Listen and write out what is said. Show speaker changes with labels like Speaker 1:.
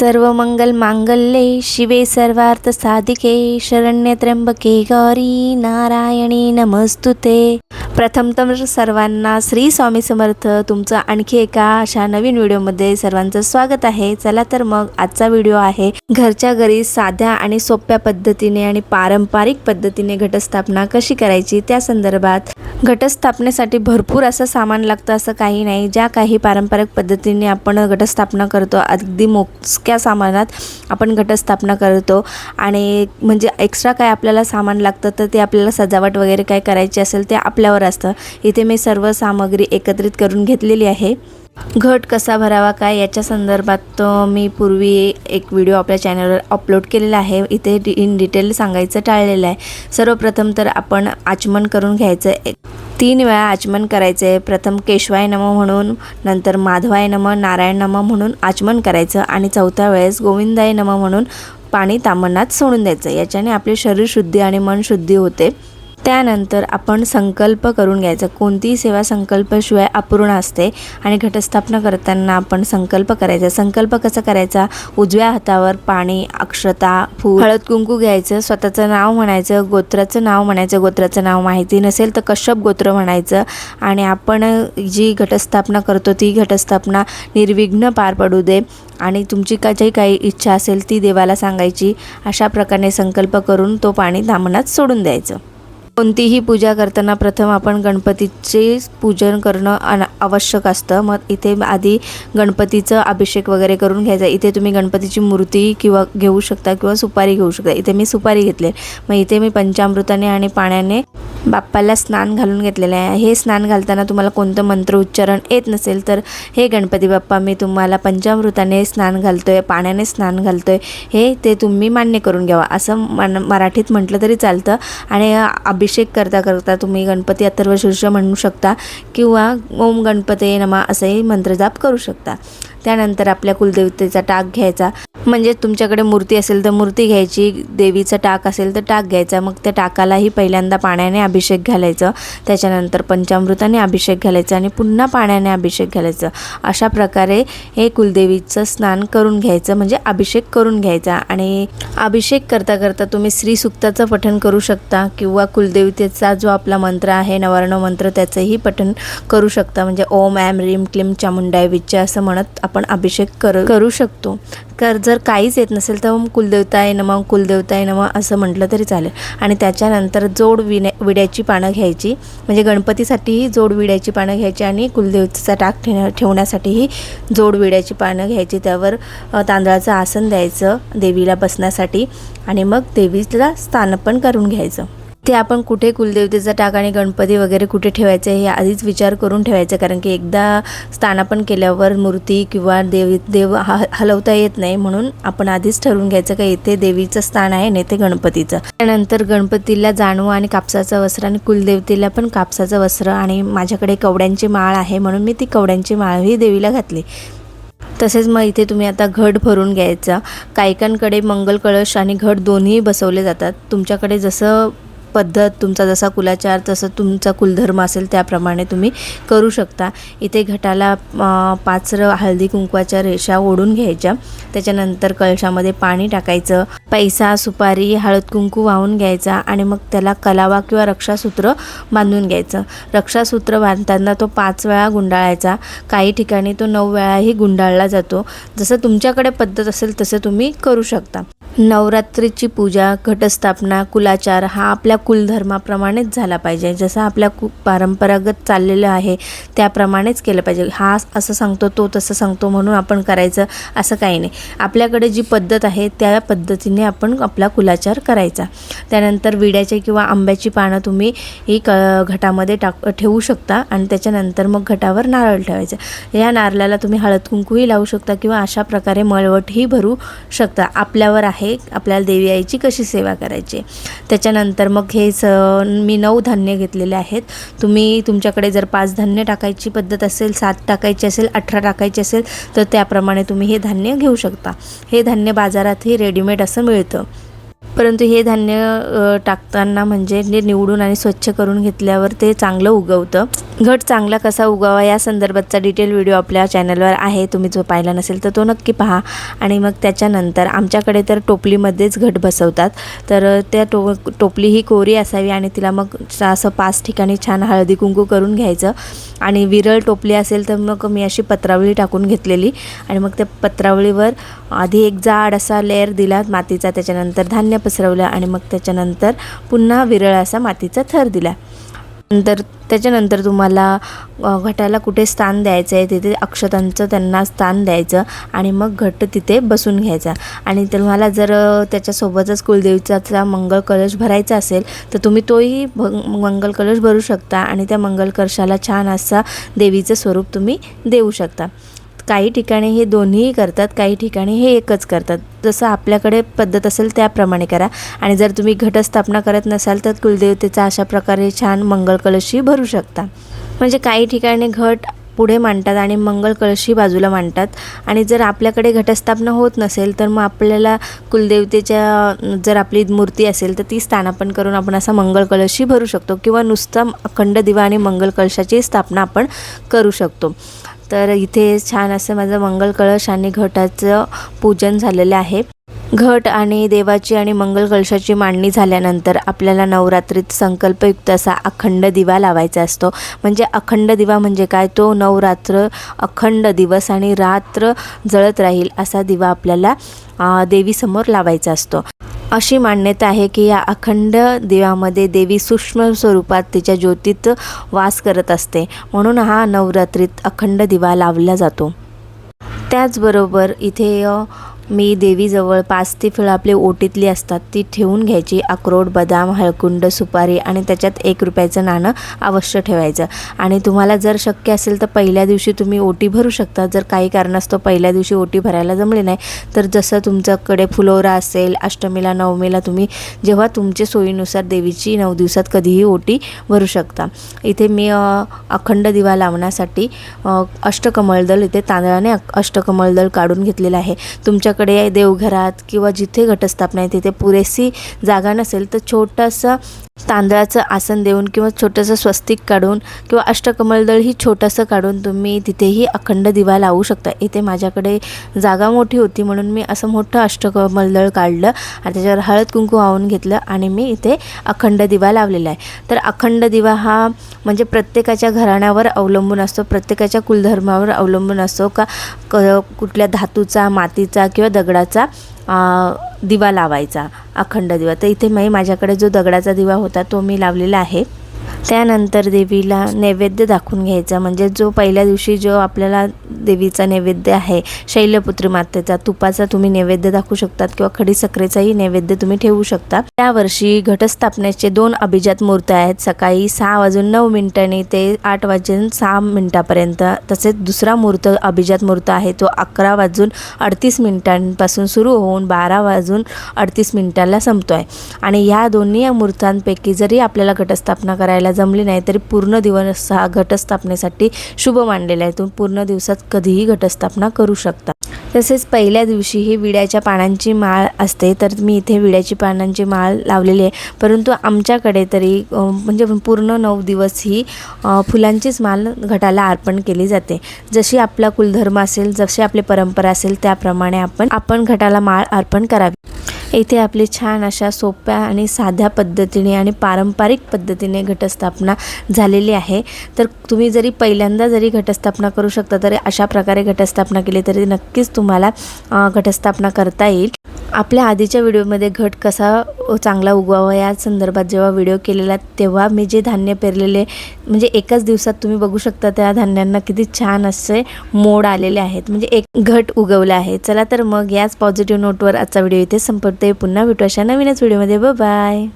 Speaker 1: सर्व मंगल मांगल्ये शिवे सर्वार्थ साधिके शरण्य त्र्यंबके गौरी नारायणी नमस्तुते. प्रथम तर सर्वांना श्री स्वामी समर्थ तुमचं आणखी एका अशा नवीन व्हिडिओमध्ये सर्वांचं स्वागत आहे. चला तर मग आजचा व्हिडिओ आहे घरच्या घरी साध्या आणि सोप्या पद्धतीने आणि पारंपरिक पद्धतीने घटस्थापना कशी करायची? त्या संदर्भात घटस्थापनेसाठी भरपूर असं सामान लागतं असं काही नाही. ज्या काही पारंपरिक पद्धतीने आपण घटस्थापना करतो अगदी मोजक्या सामानात आपण घटस्थापना करतो. आणि म्हणजे एक्स्ट्रा काय आपल्याला सामान लागतं तर ते आपल्याला सजावट वगैरे काय करायची असेल ते आपल्यावर असतं. इथे मी सर्व सामग्री एकत्रित करून घेतलेली आहे. घट कसा भरावा काय याच्या संदर्भात तो मी पूर्वी एक व्हिडिओ आपल्या चॅनलवर अपलोड केलेला आहे. इथे इन डिटेल सांगायचं टाळलेलं आहे. सर्वप्रथम तर आपण आचमन करून घ्यायचं. एक तीन वेळा आचमन करायचं. आहे प्रथम केशवाय नम म्हणून नंतर माधवाय नम नारायण नम म्हणून आचमन करायचं आणि चौथ्या वेळेस गोविंदाय नम म्हणून पाणी तामनात सोडून द्यायचं. याच्याने आपले शरीर शुद्धी आणि मन शुद्धी होते. त्यानंतर आपण संकल्प करून घ्यायचा. कोणतीही सेवा संकल्पाशिवाय अपूर्ण असते आणि घटस्थापना करताना आपण संकल्प करायचा. संकल्प कसा करायचा? उजव्या हातावर पाणी अक्षता फूल हळद कुंकू घ्यायचं. स्वतःचं नाव म्हणायचं गोत्राचं नाव म्हणायचं. गोत्राचं नाव माहिती नसेल तर कश्यप गोत्र म्हणायचं. आणि आपण जी घटस्थापना करतो ती घटस्थापना निर्विघ्न पार पडू दे. आणि तुमची का जी काही इच्छा असेल ती देवाला सांगायची. अशा प्रकारे संकल्प करून तो पाणी दामनात सोडून द्यायचं. कोणतीही पूजा करताना प्रथम आपण गणपतीचे पूजन करणं अन आवश्यक असतं. मग इथे आधी गणपतीचं अभिषेक वगैरे करून घ्यायचा. इथे तुम्ही गणपतीची मूर्ती किंवा घेऊ शकता किंवा सुपारी घेऊ शकता. इथे मी सुपारी घेतले मग इथे मी पंचामृताने आणि पाण्याने बाप्पाला स्नान घालून घेतलेले आहे. हे स्नान घालताना तुम्हाला कोणतं मंत्र उच्चारण येत नसेल तर हे गणपती बाप्पा मी तुम्हाला पंचामृताने स्नान घालतो आहे पाण्याने स्नान घालतो आहे हे ते तुम्ही मान्य करून घ्यावा. असं मन मराठीत म्हटलं तरी चालतं. आणि अभिषेक करता करता तुम्ही गणपती अथर्व शीर्ष म्हणू शकता किंवा ओम गणपते नमा असंही मंत्रजाप करू शकता. त्यानंतर आपल्या कुलदेवतेचा टाक घ्यायचा. म्हणजे तुमच्याकडे मूर्ती असेल तर मूर्ती घ्यायची देवीचं टाक असेल तर टाक घ्यायचा. मग त्या टाकालाही पहिल्यांदा पाण्याने अभिषेक घालायचं. त्याच्यानंतर पंचामृताने अभिषेक घालायचा आणि पुन्हा पाण्याने अभिषेक घालायचं. अशा प्रकारे हे कुलदेवीचं स्नान करून घ्यायचं म्हणजे अभिषेक करून घ्यायचा. आणि अभिषेक करता करता तुम्ही श्रीसुक्ताचं पठण करू शकता किंवा कुलदेवतेचा जो आपला मंत्र आहे नवर्ण मंत्र त्याचंही पठण करू शकता. म्हणजे ओम ॲम रीम क्लीम चामुंडाय विच्च असं म्हणत आपण अभिषेक कर करू शकतो. कर जर काहीच येत नसेल तर कुलदेवताय नम कुलदेवताय नमा असं म्हटलं तरी चालेल. आणि त्याच्यानंतर जोड विण्या विड्याची पानं घ्यायची. म्हणजे गणपतीसाठीही जोड विड्याची पानं घ्यायची आणि कुलदेवतेचा टाक ठेव ठेवण्यासाठीही जोड विड्याची पानं घ्यायची. त्यावर तांदळाचं आसन द्यायचं देवीला बसण्यासाठी. आणि मग देवीला स्थानपण करून घ्यायचं. ते आपण कुठे कुलदेवतेचा टाक आणि गणपती वगैरे कुठे ठेवायचं हे आधीच विचार करून ठेवायचा कारण की एकदा स्थानापन केल्यावर मूर्ती किंवा देवी देव हा हलवता येत नाही म्हणून आपण आधीच ठरवून घ्यायचं का इथे देवीचं स्थान आहे आणि ते गणपतीचं. त्यानंतर गणपतीला जाणवं आणि कापसाचं वस्त्र आणि कुलदेवतेला पण कापसाचं वस्त्र आणि माझ्याकडे कवड्यांची माळ आहे म्हणून मी ती कवड्यांची माळही देवीला घातली. तसेच मग इथे तुम्ही आता घट भरून घ्यायचा. कायकांकडे मंगल कळश आणि घट दोन्ही बसवले जातात. तुमच्याकडे जसं पद्धत तुमचा जसा कुलाचार तसं तुमचा कुलधर्म असेल त्याप्रमाणे तुम्ही करू शकता. इथे घटाला पाचरं हळदी कुंकवाच्या रेषा ओढून घ्यायच्या. त्याच्यानंतर कळशामध्ये पाणी टाकायचं. पैसा सुपारी हळद कुंकू वाहून घ्यायचा आणि मग त्याला कलावा किंवा रक्षासूत्र बांधून घ्यायचं. रक्षासूत्र बांधताना तो पाच वेळा गुंडाळायचा. काही ठिकाणी तो नऊ वेळाही गुंडाळला जातो. जसं तुमच्याकडे पद्धत असेल तसं तुम्ही करू शकता. नवरात्रीची पूजा घटस्थापना कुलाचार हा आपल्या कुलधर्माप्रमाणेच झाला पाहिजे. जसं आपल्या कु परंपरागत चाललेलं आहे त्याप्रमाणेच केलं पाहिजे. हा असं सांगतो तो तसं सांगतो म्हणून आपण करायचं असं काही नाही. आपल्याकडे जी पद्धत आहे त्या पद्धतीने आपण आपला कुलाचार करायचा. त्यानंतर विड्याचे किंवा आंब्याची पानं तुम्ही ही क घटामध्ये टाक ठेवू शकता आणि त्याच्यानंतर मग घटावर नारळ ठेवायचं. या नारळाला तुम्ही हळद कुंकूही लावू शकता किंवा अशा प्रकारे मळवटही भरू शकता. आपल्यावर आहे आपल्याला देवी आईची कशी सेवा करायची? त्याच्यानंतर मग हेच मी नऊ धान्य घेतलेले आहेत. तुम्ही तुमच्याकडे जर पाच धान्य टाकायची पद्धत असेल सात टाकायची असेल अठरा टाकायची असेल तर त्याप्रमाणे तुम्ही हे धान्य घेऊ शकता. हे धान्य बाजारातही रेडीमेड असं मिळतं. परंतु हे धान्य टाकताना म्हणजे निवडून आणि स्वच्छ करून घेतल्यावर ते चांगलं उगवतं. घट चांगला कसा उगावा या संदर्भातचा डिटेल व्हिडिओ आपल्या चॅनलवर आहे. तुम्ही जो पाहिला नसेल तर तो नक्की पहा. आणि मग त्याच्यानंतर आमच्याकडे तर टोपलीमध्येच घट बसवतात. तर त्या टो टोपली ही कोरी असावी आणि तिला मग असं पाच ठिकाणी छान हळदी कुंकू करून घ्यायचं. आणि विरळ टोपली असेल तर मग मी अशी पत्रावळी टाकून घेतलेली. आणि मग त्या पत्रावळीवर आधी एक जाड असा लेअर दिला मातीचा. त्याच्यानंतर धान्य पसरवलं आणि मग त्याच्यानंतर पुन्हा विरळ असा मातीचा थर दिला. नंतर त्याच्यानंतर तुम्हाला घटाला कुठे स्थान द्यायचं आहे तिथे अक्षतांचं त्यांना स्थान द्यायचं आणि मग घट तिथे बसून घ्यायचा. आणि तुम्हाला जर त्याच्यासोबतच कुलदेवीचा मंगळ कलश भरायचा असेल तर तुम्ही तोही भ मंगल कलश भरू शकता आणि त्या मंगल कलशाला छान असा देवीचं स्वरूप तुम्ही देऊ शकता. काही ठिकाणी हे दोन्हीही करतात काही ठिकाणी हे एकच करतात. जसं आपल्याकडे पद्धत असेल त्याप्रमाणे करा. आणि जर तुम्ही घटस्थापना करत नसाल तर कुलदेवतेचा अशा प्रकारे छान मंगळ कलशही भरू शकता. म्हणजे काही ठिकाणी घट पुढे मांडतात आणि मंगल कलशही बाजूला मांडतात. आणि जर आपल्याकडे घटस्थापना होत नसेल तर मग आपल्याला कुलदेवतेच्या जर आपली मूर्ती असेल तर ती स्थानापन करून आपण असा मंगल कलशही भरू शकतो. किंवा नुसता अखंड दिवा आणि मंगल कलशाची स्थापना आपण करू शकतो. तर इथे छान असं माझं मंगल कळश आणि घटाचं पूजन झालेलं आहे. घट आणि देवाची आणि मंगल कलशाची मांडणी झाल्यानंतर आपल्याला नवरात्रीत संकल्पयुक्त असा अखंड दिवा लावायचा असतो. म्हणजे अखंड दिवा म्हणजे काय? तो नवरात्र अखंड दिवस आणि रात्र जळत राहील असा दिवा आपल्याला देवीसमोर लावायचा असतो. अशी मान्यता आहे की या अखंड दिव्यामध्ये देवी सूक्ष्म स्वरूपात तिच्या ज्योतीत वास करत असते. म्हणून हा नवरात्रीत अखंड दिवा लावला जातो. त्याचबरोबर इथे मी देवीजवळ पाच ते फळं आपली ओटीतली असतात ती ठेवून घ्यायची. अक्रोड बदाम हळकुंड सुपारी आणि त्याच्यात एक रुपयाचं नाणं अवश्य ठेवायचं. आणि तुम्हाला जर शक्य असेल तर पहिल्या दिवशी तुम्ही ओटी भरू शकता. जर काही कारणास्तव पहिल्या दिवशी ओटी भरायला जमली नाही तर जसं तुमच्याकडे फुलोरा असेल अष्टमीला नवमीला तुम्ही जेव्हा तुमच्या सोयीनुसार देवीची नऊ दिवसात कधीही ओटी भरू शकता. इथे मी अखंड दिवा लावण्यासाठी अष्टकमळदल इथे तांदळाने अष्टकमळदल काढून घेतलेलं आहे. तुमच्याकडे देवघरात किंवा जिथे घटस्थापना आहे तिथे पुरेशी जागा नसेल तर छोटंसं तांदळाचं आसन देऊन किंवा छोटंसं स्वस्तिक काढून किंवा अष्टकमलदळ ही छोटंसं काढून तुम्ही तिथेही अखंड दिवा लावू शकता. इथे माझ्याकडे जागा मोठी होती म्हणून मी असं मोठं अष्टकमलदळ काढलं आणि त्याच्यावर हळद कुंकू वाहून घेतलं आणि मी इथे अखंड दिवा लावलेला आहे. तर अखंड दिवा हा म्हणजे प्रत्येकाच्या घराण्यावर अवलंबून असतो प्रत्येकाच्या कुलधर्मावर अवलंबून असतो का क कुठल्या धातूचा मातीचा किंवा दगडाचा दिवा लावायचा अखंड दिवा. तर इथे मी माझ्याकडे जो दगडाचा दिवा होता तो मी लावलेला आहे. त्यानंतर देवीला नैवेद्य दाखवून घ्यायचा. म्हणजे जो पहिल्या दिवशी जो आपल्याला देवीचा नैवेद्य आहे शैलपुत्री मातेचा तुपाचा तुम्ही नैवेद्य दाखवू शकतात किंवा खडी साखरेचाही नैवेद्य तुम्ही ठेवू शकता. त्यावर्षी घटस्थापनेचे दोन अभिजात मूर्ती आहेत. सकाळी सहा वाजून नऊ मिनिटांनी ते आठ वाजून सहा मिनिटापर्यंत तसेच दुसरा मूर्त अभिजात मूर्त आहे तो अकरा वाजून अडतीस मिनिटांपासून सुरू होऊन बारा वाजून अडतीस मिनिटाला संपतो आहे आणि ह्या दोन्ही मूर्तांपैकी जरी आपल्याला घटस्थापना करायला जमली नाही तरी पूर्ण दिवस हा घटस्थापनेसाठी शुभ मानलेला आहे. तुम्ही पूर्ण दिवसात कधीही घटस्थापना करू शकता. तसेच पहिल्या दिवशी ही विड्याच्या पानांची माळ असते तर मी इथे विड्याची पानांची माळ लावलेली आहे. परंतु आमच्याकडे तरी म्हणजे पूर्ण नऊ दिवस ही फुलांचीच माळ घटाला अर्पण केली जाते. जशी आपला कुलधर्म असेल जशी आपली परंपरा असेल त्याप्रमाणे आपण आपण घटाला माळ अर्पण करावी. इथे आपली छान अशा सोप्या आणि साध्या पद्धतीने आणि पारंपरिक पद्धतीने घटस्थापना झालेली आहे. तर तुम्ही जरी पहिल्यांदा जरी घटस्थापना करू शकता तरी अशा प्रकारे घटस्थापना केली तरी नक्कीच तुम्हाला घटस्थापना करता येईल. आपल्या आधीच्या व्हिडिओमध्ये घट कसा चांगला उगवावा या संदर्भात जेव्हा व्हिडिओ केलेला तेव्हा मी जे धान्य पेरलेले म्हणजे एकाच दिवसात तुम्ही बघू शकता त्या धान्यांना किती छान असे मोड आलेले आहेत. म्हणजे एक घट उगवला आहे. चला तर मग याच पॉझिटिव्ह नोटवर आजचा व्हिडिओ इथे संपवते. पुन्हा भेटू अशा नवीनच व्हिडिओमध्ये. बाय